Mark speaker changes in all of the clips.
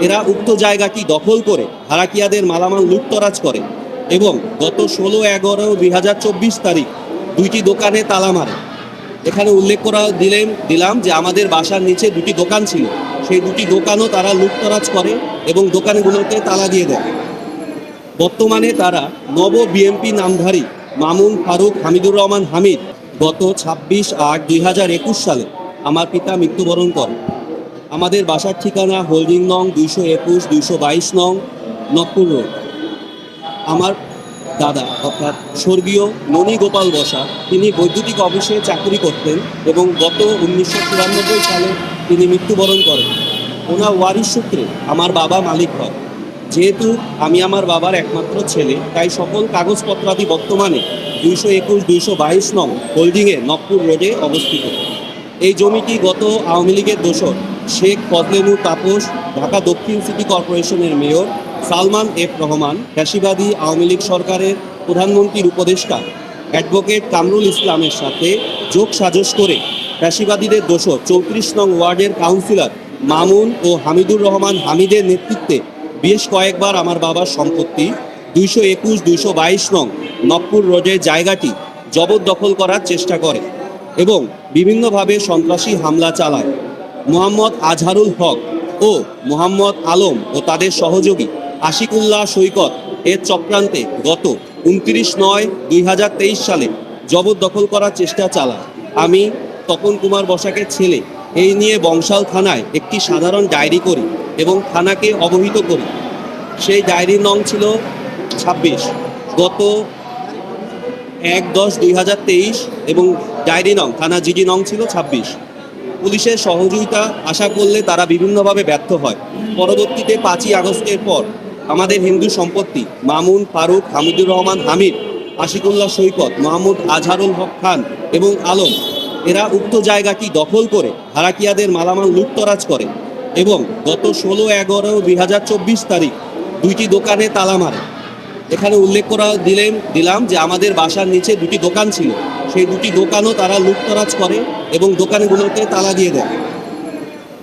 Speaker 1: এরা উক্ত জায়গাটি দখল করে হারাকিয়াদের মালামাল লুটতরাজ করে এবং গত ষোলো এগারো দুই হাজার চব্বিশ তারিখ দুইটি দোকানে তালা মারে। এখানে উল্লেখ করা দিলেন, দিলাম যে আমাদের বাসার নিচে দুটি দোকান ছিল। সেই দুটি দোকানও তারা লুটতরাজ করে এবং দোকানগুলোতে তালা দিয়ে দেয়। বর্তমানে তারা নব বিএমপি নামধারী মামুন ফারুক হামিদুর রহমান হামিদ গত ছাব্বিশ আট দুই সালে আমার পিতা মৃত্যুবরণ করেন। আমাদের বাসার ঠিকানা হোল্ডিং নং দুইশো একুশ, দুইশো বাইশ নং নকপুর রোড। আমার দাদা অর্থাৎ স্বর্গীয় ননী গোপাল বসা, তিনি বৈদ্যুতিক অফিসে চাকরি করতেন এবং গত উনিশশো চুরানব্বই সালে তিনি মৃত্যুবরণ করেন। ওনার ওয়ারিশ সূত্রে আমার বাবা মালিক হয়। যেহেতু আমি আমার বাবার একমাত্র ছেলে, তাই সকল কাগজপত্রাদি বর্তমানে দুইশো একুশ, দুইশো বাইশ নং হোল্ডিংয়ে নকপুর রোডে অবস্থিত। এই জমিটি গত আওয়ামী লীগের দোসর শেখ ফজলেনুর তাপস, ঢাকা দক্ষিণ সিটি কর্পোরেশনের মেয়র সালমান এফ রহমান, ফ্যাসিবাদী আওয়ামী লীগ সরকারের প্রধানমন্ত্রীর উপদেষ্টা অ্যাডভোকেট কামরুল ইসলামের সাথে যোগ সাজস করে ফ্যাসিবাদীদের দোসর চৌত্রিশ নং ওয়ার্ডের কাউন্সিলর মামুন ও হামিদুর রহমান হামিদের নেতৃত্বে বেশ কয়েকবার আমার বাবার সম্পত্তি দুইশো একুশ, দুইশো বাইশ নং নবপুর রোডের জায়গাটি জবরদখল করার চেষ্টা করে এবং বিভিন্নভাবে সন্ত্রাসী হামলা চালায়। মোহাম্মদ আজহারুল হক ও মোহাম্মদ আলম ও তাদের সহযোগী আশিকুল্লাহ সৈকত এর চক্রান্তে গত উনত্রিশ নয় দুই হাজার তেইশ সালে জবরদখল করার চেষ্টা চালায়। আমি তপন কুমার বসাকের ছেলে। এই নিয়ে বংশাল থানায় একটি সাধারণ ডায়েরি করি এবং থানাকে অবহিত করি। সেই ডায়েরির নং ছিল ছাব্বিশ। গত এক দশ দুই হাজার তেইশ এবং ডায়েরি নং, থানা জিডি নং ছিল ছাব্বিশ। পুলিশের সহযোগিতা আশা করলে তারা বিভিন্নভাবে ব্যর্থ হয়। পরবর্তীতে পাঁচই আগস্টের পর আমাদের হিন্দু সম্পত্তি, মামুন, ফারুক, হামিদুর রহমান, হামিদ, আশিকুল্লাহ সৈকত, মোহাম্মদ আজহারুল হক খান এবং আলম, এরা উক্ত জায়গাটি দখল করে হারাকিয়াদের মালামাল লুটতরাজ করে এবং গত ষোলো এগারো দুই হাজার চব্বিশ তারিখ দুইটি দোকানে তালা মারে। এখানে উল্লেখ করা দিলেন, দিলাম যে আমাদের বাসার নিচে দুটি দোকান ছিল। সেই দুটি দোকানও তারা লুটতরাজ করে এবং দোকানগুলোতে তালা দিয়ে দেয়।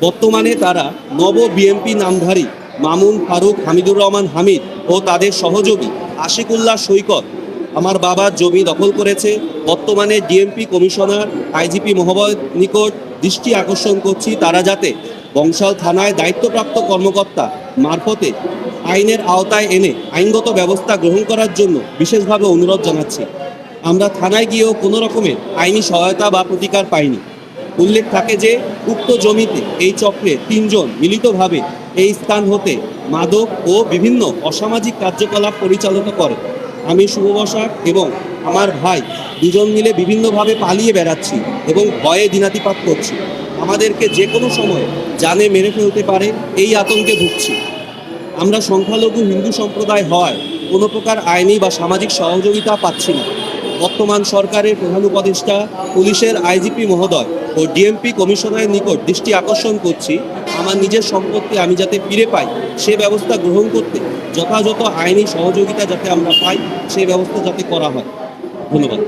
Speaker 1: বর্তমানে তারা নব বিএমপি নামধারী মামুন ফারুক, হামিদুর রহমান হামিদ ও তাদের সহযোগী আশিকুল্লাহ সৈকত, আমার বাবার জমি দখল করেছে। বর্তমানে ডিএমপি কমিশনার, আইজিপি মহোদয় নিকট দৃষ্টি আকর্ষণ করছি তারা যাতে বংশাল থানায় দায়িত্বপ্রাপ্ত কর্মকর্তা মারফতে আইনের আওতায় এনে আইনগত ব্যবস্থা গ্রহণ করার জন্য বিশেষভাবে অনুরোধ জানাচ্ছি। আমরা থানায় গিয়েও কোনো রকমের আইনি সহায়তা বা প্রতিকার পাইনি। উল্লেখ থাকে যে, উক্ত জমিতে এই চক্রে তিনজন মিলিতভাবে এই স্থান হতে মাদক ও বিভিন্ন অসামাজিক কার্যকলাপ পরিচালিত করে। আমি শুভ বসাক এবং আমার ভাই দুজন মিলে বিভিন্নভাবে পালিয়ে বেড়াচ্ছি এবং ভয়ে দিনাতিপাত করছি। আমাদেরকে যে কোনো সময় জানে মেরে ফেলতে পারে, এই আতঙ্কে ভুগছি। আমরা সংখ্যালঘু হিন্দু সম্প্রদায় হওয়ায় কোনো প্রকার আইনি বা সামাজিক সহযোগিতা পাচ্ছি না। বর্তমান সরকারের প্রধান উপদেষ্টা পুলিশের আইজিপি মহোদয় ও ডিএমপি কমিশনারের নিকট দৃষ্টি আকর্ষণ করছি। আমার নিজের সম্পত্তি আমি যাতে ফিরে পাই, সে ব্যবস্থা গ্রহণ করতে যথাযথ আইনি সহযোগিতা যাতে আমরা পাই সেই ব্যবস্থা যাতে করা হয়। ধন্যবাদ।